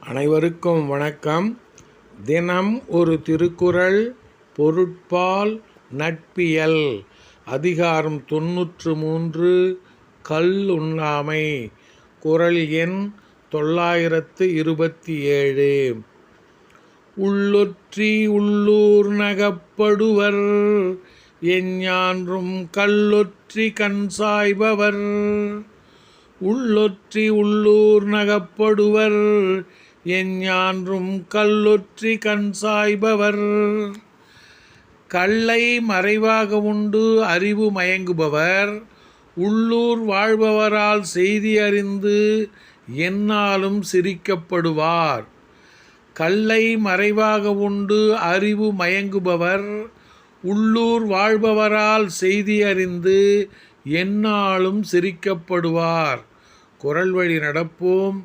அனைவருக்கும் வணக்கம். தினம் ஒரு திருக்குறள் பொருட்பால் நட்பியல். அதிகாரம் தொன்னூற்று மூன்று கல் உண்ணாமை. குறள் எண் தொள்ளாயிரத்து இருபத்தி ஏழு. உள்ளொற்றி உள்ளூர் நகப்படுவர். எஞ்ஞான்றும் கல்லொற்றி கண் சாய்பவர். உள்ளொற்றி உள்ளூர் நகப்படுவர். எஞ்ஞான்றும் கல்லொற்றி கண் சாய்பவர். கல்லை மறைவாக உண்டு அறிவு மயங்குபவர். உள்ளூர் வாழ்பவரால் செய்தி அறிந்து என்னாலும் சிரிக்கப்படுவார். கல்லை மறைவாக உண்டு அறிவு மயங்குபவர். உள்ளூர் வாழ்பவரால் செய்தி அறிந்து என்னாலும் சிரிக்கப்படுவார். குரல் வழி நடப்போம்.